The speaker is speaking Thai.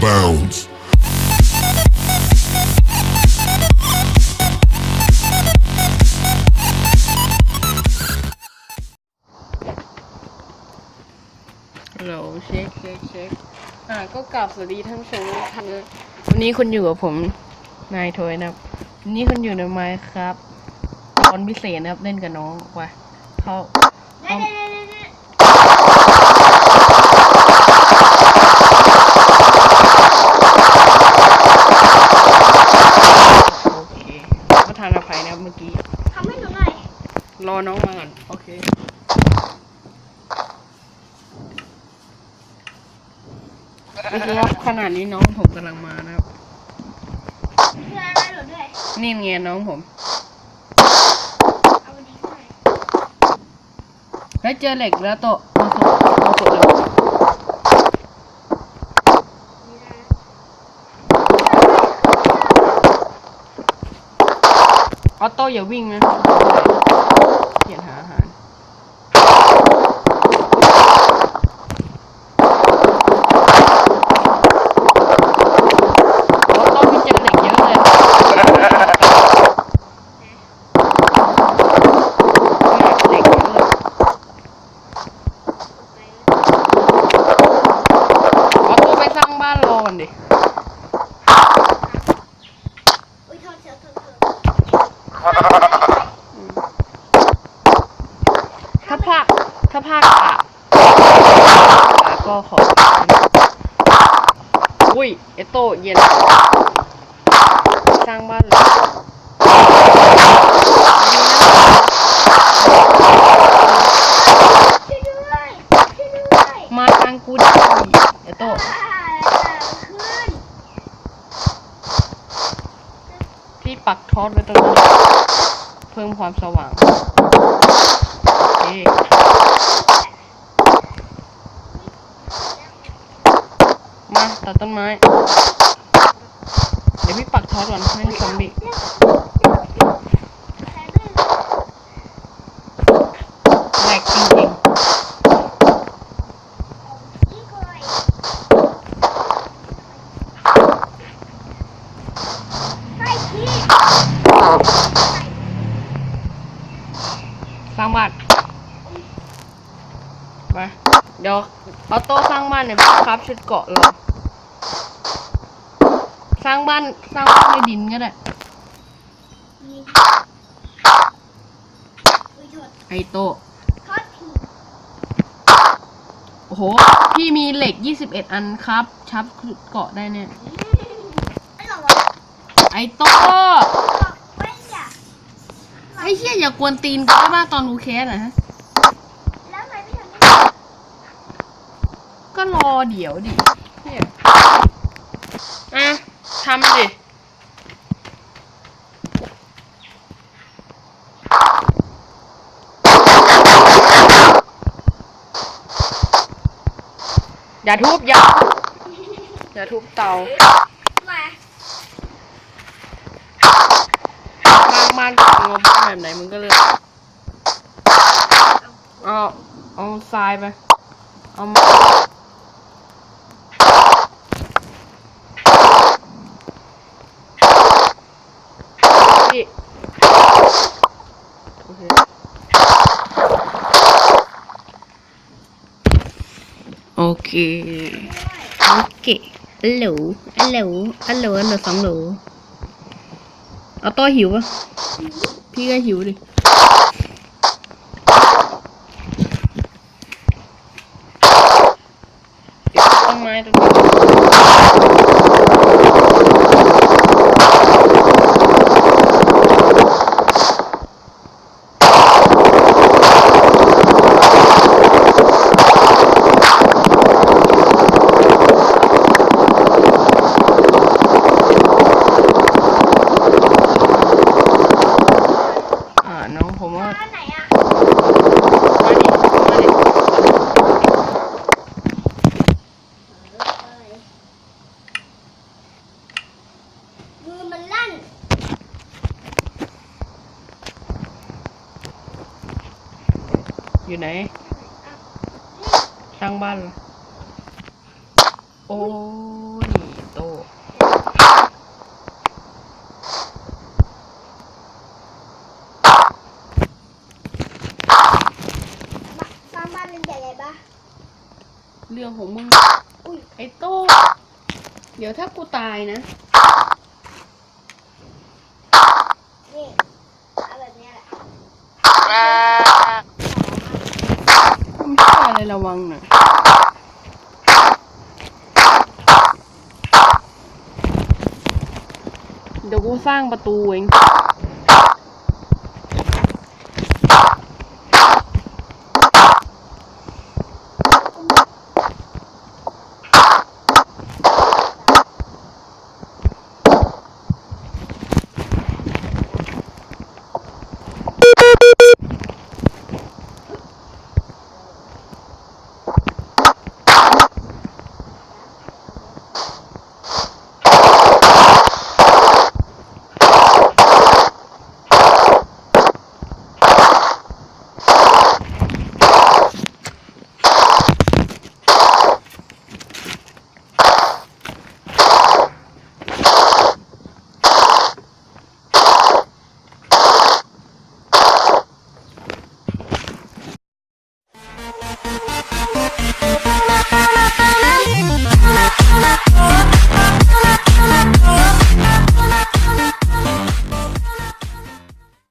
bounds. ฮัลโหลเช็คเช็คเช็คอ่าก็กลับสวัสดีท่านผู้ชมทุกท่านนะวันนี้คุณอยู่กับผมนายโทยนะครับ วันนี้คุณอยู่ในไมค์ครับ ตอนพิเศษนะครับเล่นกับน้องไปเขาเขาโอเค ประธานอภัยนะครับเมื่อกี้ ทำให้หนูหน่อยรอน้องมาก่อนโอเคโอเคครับขนาดนี้น้องผมกำลังมานะครับ เพื่ออะไรหนูด้วย นี่ไงน้องผม เอาไปดีหน่อยเฮ้ยเจอเหล็กแล้วโตะมาสุดมาสุดเลย นี่นะ ออโต้อย่าวิ่งนะเขียนหาอาหารออโต้พี่เจอเหล็กเยอะเลยเหล็กเยอะเลย ออโต้ไปสร้างบ้านรอก่อนดิ อุ้ยโทษเสียโทษโทษ ถ้าภาค ถ้าภาคอะก็ขอ อุ้ย เอโต้เย็น สร้างบ้านเลยช่วยด้วยช่วยด้วยมาทางกูดิเอโต้อ่าขึ้นพี่ปักทอดไว้ตรงนั้น เพิ่มความสว่างโอเค มาตัดต้นไม้ เดี๋ยวพี่ปักทอดก่อนไม่ให้ซอมบี้แหลกจริงๆสร้างบ้านไป เดี๋ยวเอาโต๊ะสร้างบ้านเนี่ยครับชุดเกาะเราสร้างบ้านสร้างบ้านในดินก็ได้ไอโต๊ะโอ้โห พี่มีเหล็ก21อันครับ ชับชุดเกาะได้เนี่ย ไอโต๊ะไอเชี่ยอย่ากวนตีนกูได้บ้าตอนกูแคสนะฮะ ก็ร อเดี๋ยวดิเหี้ยอะทำดิอย่าทุบอย่าอย่าทุบเตาสร้างบ้านกับงบบ้านแบบไหนมึงก็เลือกเอาเอาทรายไปเอามาพี่โอเค โอ เค โอเคอัลโหลอัลโหลอัลโหลอัลโหลสองโหลเอาต้อหิวปะพี่ก็หิวดิ เก็บต้นไม้ตรงนี้อ่าน้องผมว่า ไหนอะ มาดิมาดิ มือมันลั่น อยู่ไหน สร้างบ้านเหรอโอ้ยโต้มาสร้างบ้านเป็นใหญ่ๆปะเรื่องของมึง อุ้ย ไอ้โต้เดี๋ยวถ้ากูตายนะ นี่เอาแบบเนี้ยแหละ ไม่ใช่อะไรระวังหน่อยเดี๋ยวกูสร้างประตูเอง